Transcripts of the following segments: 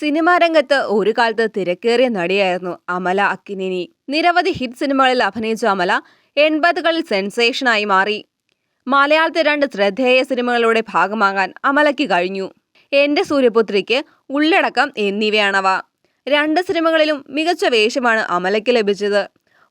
Cinema രംഗത്ത് ഒരു കാലത്ത് തിരക്കേറിയ നടിയായിരുന്നു അമല അക്കിനിനി. നിരവധി ഹിറ്റ് സിനിമകളിൽ അഭിനയിച്ച അമല എൺപതുകളിൽ സെൻസേഷനായി മാറി. മലയാളത്തെ രണ്ട് ശ്രദ്ധേയ സിനിമകളുടെ ഭാഗമാകാൻ അമലയ്ക്ക് കഴിഞ്ഞു. എന്റെ സൂര്യപുത്രിക്ക് ഉള്ളടക്കം എന്നിവയാണവ. രണ്ട് സിനിമകളിലും മികച്ച വേഷമാണ് അമലയ്ക്ക് ലഭിച്ചത്.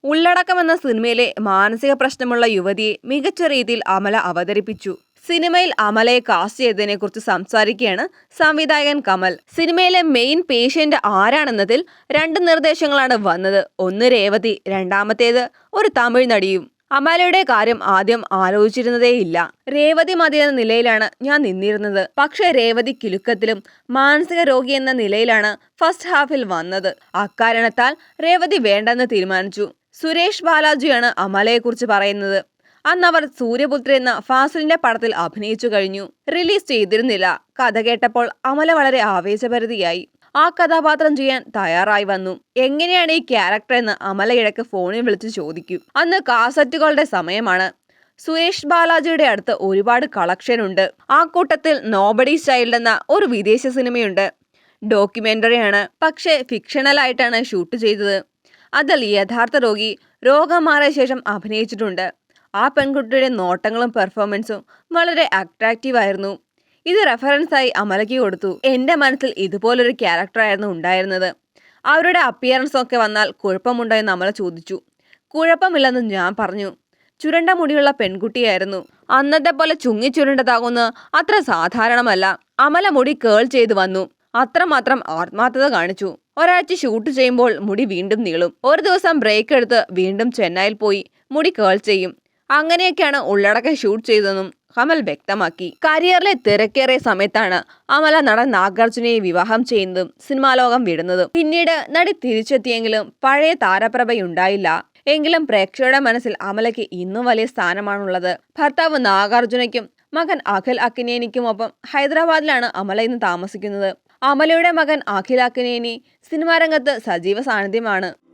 ഉള്ളടക്കം എന്ന സിനിമയിലെ മാനസിക പ്രശ്നമുള്ള യുവതിയെ മികച്ച രീതിയിൽ അമല അവതരിപ്പിച്ചു. സിനിമയിൽ അമലയെ കാസ്റ്റ് ചെയ്തതിനെ കുറിച്ച് സംസാരിക്കുകയാണ് സംവിധായകൻ കമൽ. സിനിമയിലെ മെയിൻ പേഷ്യന്റ് ആരാണെന്നതിൽ രണ്ട് നിർദ്ദേശങ്ങളാണ് വന്നത്. ഒന്ന് രേവതി രണ്ടാമത്തേത് ഒരു തമിഴ് നടിയും. അമലയുടെ കാര്യം ആദ്യം ആലോചിച്ചിരുന്നതേയില്ല. രേവതി മതി എന്ന നിലയിലാണ് ഞാൻ നിന്നിരുന്നത്. പക്ഷേ രേവതി കിലുക്കത്തിലും മാനസിക രോഗി എന്ന നിലയിലാണ് ഫസ്റ്റ് ഹാഫിൽ വന്നത്. അക്കാരണത്താൽ രേവതി വേണ്ടെന്ന് തീരുമാനിച്ചു. സുരേഷ് ബാലാജിയാണ് അമലയെക്കുറിച്ച് പറയുന്നത്. അന്ന് അവർ സൂര്യപുത്ര എന്ന ഫാസിലിന്റെ പടത്തിൽ അഭിനയിച്ചു കഴിഞ്ഞു. റിലീസ് ചെയ്തിരുന്നില്ല. കഥ കേട്ടപ്പോൾ അമല വളരെ ആവേശഭരിതയായി. ആ കഥാപാത്രം ചെയ്യാൻ തയ്യാറായി വന്നു. എങ്ങനെയാണ് ഈ ക്യാരക്ടർ എന്ന് അമല ഇടയ്ക്ക് ഫോണിൽ വിളിച്ച് ചോദിക്കും. അന്ന് കാസറ്റുകളുടെ സമയമാണ്. സുരേഷ് ബാലാജിയുടെ അടുത്ത് ഒരുപാട് കളക്ഷൻ ഉണ്ട്. ആ കൂട്ടത്തിൽ നോബഡി ചൈൽഡ് എന്ന ഒരു വിദേശ സിനിമയുണ്ട്. ഡോക്യുമെന്ററിയാണ്. പക്ഷേ ഫിക്ഷണലായിട്ടാണ് ഷൂട്ട് ചെയ്തത്. അതിൽ യഥാർത്ഥ രോഗി രോഗം മാറിയ ശേഷം അഭിനയിച്ചിട്ടുണ്ട്. ആ പെൺകുട്ടിയുടെ നോട്ടങ്ങളും പെർഫോമൻസും വളരെ അട്രാക്റ്റീവ് ആയിരുന്നു. ഇത് റെഫറൻസായി അമലയ്ക്ക് കൊടുത്തു. എന്റെ മനസ്സിൽ ഇതുപോലൊരു ക്യാരക്ടറായിരുന്നു ഉണ്ടായിരുന്നത്. അവരുടെ അപ്പിയറൻസ് ഒക്കെ വന്നാൽ കുഴപ്പമുണ്ടോ എന്ന് അമല ചോദിച്ചു. കുഴപ്പമില്ലെന്ന് ഞാൻ പറഞ്ഞു. ചുരണ്ട മുടിയുള്ള പെൺകുട്ടിയായിരുന്നു. അന്നത്തെ പോലെ ചുങ്ങി ചുരുണ്ടതാകുന്ന അത്ര സാധാരണമല്ല. അമല മുടി കേൾ ചെയ്ത് വന്നു. അത്രമാത്രം ആത്മാർത്ഥത കാണിച്ചു. ഒരാഴ്ച ഷൂട്ട് ചെയ്യുമ്പോൾ മുടി വീണ്ടും നീളും. ഒരു ദിവസം ബ്രേക്ക് എടുത്ത് വീണ്ടും ചെന്നൈയിൽ പോയി. മുടി കേൾ ചെയ്യും. അങ്ങനെയൊക്കെയാണ് ഉള്ളടക്കം ഷൂട്ട് ചെയ്തതെന്നും കമൽ വ്യക്തമാക്കി. കരിയറിലെ തിരക്കേറിയ സമയത്താണ് അമല നടൻ നാഗാർജുനയെ വിവാഹം ചെയ്യുന്നതും സിനിമാ ലോകം വിടുന്നതും. പിന്നീട് നടി തിരിച്ചെത്തിയെങ്കിലും പഴയ താരപ്രഭയുണ്ടായില്ല. എങ്കിലും പ്രേക്ഷകരുടെ മനസ്സിൽ അമലയ്ക്ക് ഇന്നും വലിയ സ്ഥാനമാണുള്ളത്. ഭർത്താവ് നാഗാർജുനയ്ക്കും മകൻ അഖിൽ അക്കിനേനിക്കുമൊപ്പം ഹൈദരാബാദിലാണ് അമല ഇന്ന് താമസിക്കുന്നത്. അമലയുടെ മകൻ അഖിൽ അക്കിനേനി സിനിമാരംഗത്ത് സജീവ സാന്നിധ്യമാണ്.